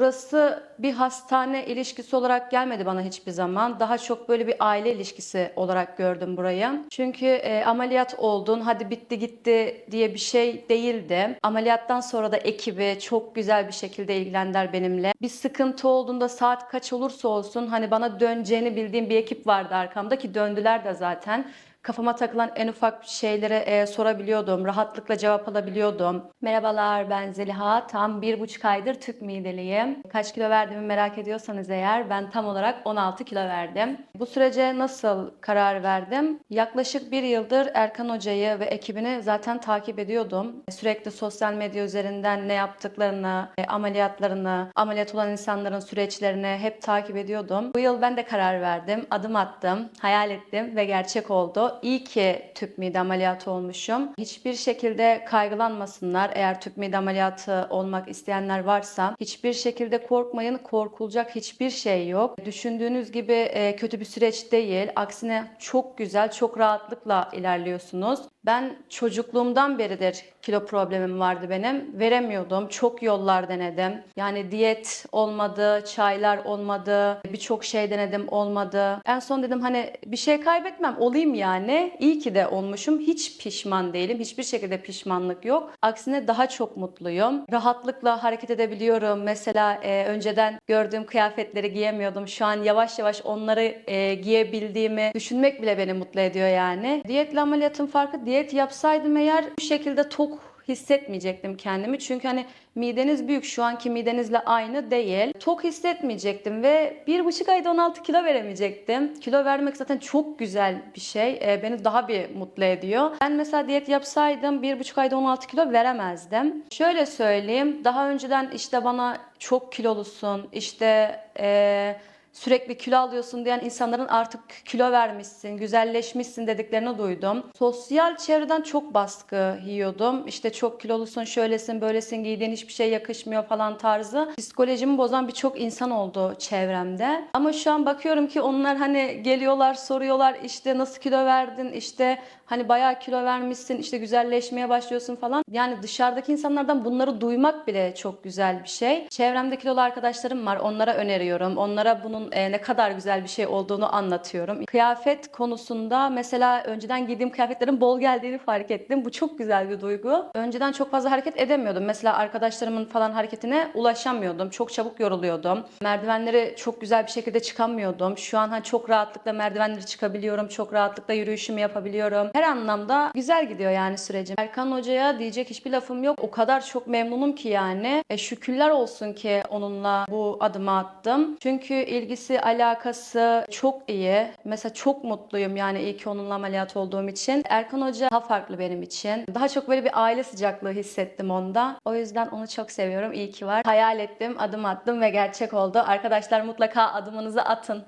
burası bir hastane ilişkisi olarak gelmedi bana hiçbir zaman. Daha çok böyle bir aile ilişkisi olarak gördüm burayı. Çünkü e, ameliyat oldun, hadi bitti gitti diye bir şey değildi. Ameliyattan sonra da ekibi çok güzel bir şekilde ilgilendiler benimle. Bir sıkıntı olduğunda saat kaç olursa olsun hani bana döneceğini bildiğim bir ekip vardı arkamda ki döndüler de zaten. Kafama takılan en ufak şeylere e, sorabiliyordum. Rahatlıkla cevap alabiliyordum. Merhabalar ben Zeliha. Tam bir buçuk aydır tüp mideliyim. Kaç kilo verdiğimi merak ediyorsanız eğer ben tam olarak 16 kilo verdim. Bu sürece nasıl karar verdim? Yaklaşık bir yıldır Erkan Hoca'yı ve ekibini zaten takip ediyordum. Sürekli sosyal medya üzerinden ne yaptıklarını, e, ameliyatlarını, ameliyat olan insanların süreçlerini hep takip ediyordum. Bu yıl ben de karar verdim, adım attım, hayal ettim ve gerçek oldu. İyi ki tüp mide ameliyatı olmuşum. Hiçbir şekilde kaygılanmasınlar. Eğer tüp mide ameliyatı olmak isteyenler varsa hiçbir şekilde korkmayın. Korkulacak hiçbir şey yok. Düşündüğünüz gibi e, kötü bir süreç değil. Aksine çok güzel, çok rahatlıkla ilerliyorsunuz. Ben çocukluğumdan beridir kilo problemim vardı benim. Veremiyordum. Çok yollar denedim. Yani diyet olmadı, çaylar olmadı, birçok şey denedim olmadı. En son dedim hani bir şey kaybetmem olayım yani. İyi ki de olmuşum. Hiç pişman değilim. Hiçbir şekilde pişmanlık yok. Aksine daha çok mutluyum. Rahatlıkla hareket edebiliyorum. Mesela e, önceden gördüğüm kıyafetleri giyemiyordum. Şu an yavaş yavaş onları e, giyebildiğimi düşünmek bile beni mutlu ediyor yani. Diyetle ameliyatın farkı diyet yapsaydım eğer bu şekilde tok hissetmeyecektim kendimi. Çünkü hani mideniz büyük şu anki midenizle aynı değil. Tok hissetmeyecektim ve bir buçuk ayda 16 kilo veremeyecektim. Kilo vermek zaten çok güzel bir şey. Ee, beni daha bir mutlu ediyor. Ben mesela diyet yapsaydım bir buçuk ayda 16 kilo veremezdim. Şöyle söyleyeyim. Daha önceden işte bana çok kilolusun, işte eee sürekli kilo alıyorsun diyen insanların artık kilo vermişsin, güzelleşmişsin dediklerini duydum. Sosyal çevreden çok baskı yiyordum. İşte çok kilolusun, şöylesin, böylesin, giydiğin hiçbir şey yakışmıyor falan tarzı. Psikolojimi bozan birçok insan oldu çevremde. Ama şu an bakıyorum ki onlar hani geliyorlar, soruyorlar işte nasıl kilo verdin, işte hani bayağı kilo vermişsin, işte güzelleşmeye başlıyorsun falan. Yani dışarıdaki insanlardan bunları duymak bile çok güzel bir şey. Çevremde kilolu arkadaşlarım var. Onlara öneriyorum. Onlara bunun e, ne kadar güzel bir şey olduğunu anlatıyorum. Kıyafet konusunda mesela önceden giydiğim kıyafetlerin bol geldiğini fark ettim. Bu çok güzel bir duygu. Önceden çok fazla hareket edemiyordum. Mesela arkadaşlarımın falan hareketine ulaşamıyordum. Çok çabuk yoruluyordum. Merdivenleri çok güzel bir şekilde çıkamıyordum. Şu an hani çok rahatlıkla merdivenleri çıkabiliyorum. Çok rahatlıkla yürüyüşümü yapabiliyorum. Her anlamda güzel gidiyor yani sürecim. Erkan Hoca'ya diyecek hiçbir lafım yok. O kadar çok memnunum ki yani. E, şükürler olsun ki onunla bu adımı attım. Çünkü ilgisi, alakası çok iyi. Mesela çok mutluyum yani iyi ki onunla ameliyat olduğum için. Erkan Hoca daha farklı benim için. Daha çok böyle bir aile sıcaklığı hissettim onda. O yüzden onu çok seviyorum. İyi ki var. Hayal ettim, adım attım ve gerçek oldu. Arkadaşlar mutlaka adımınızı atın.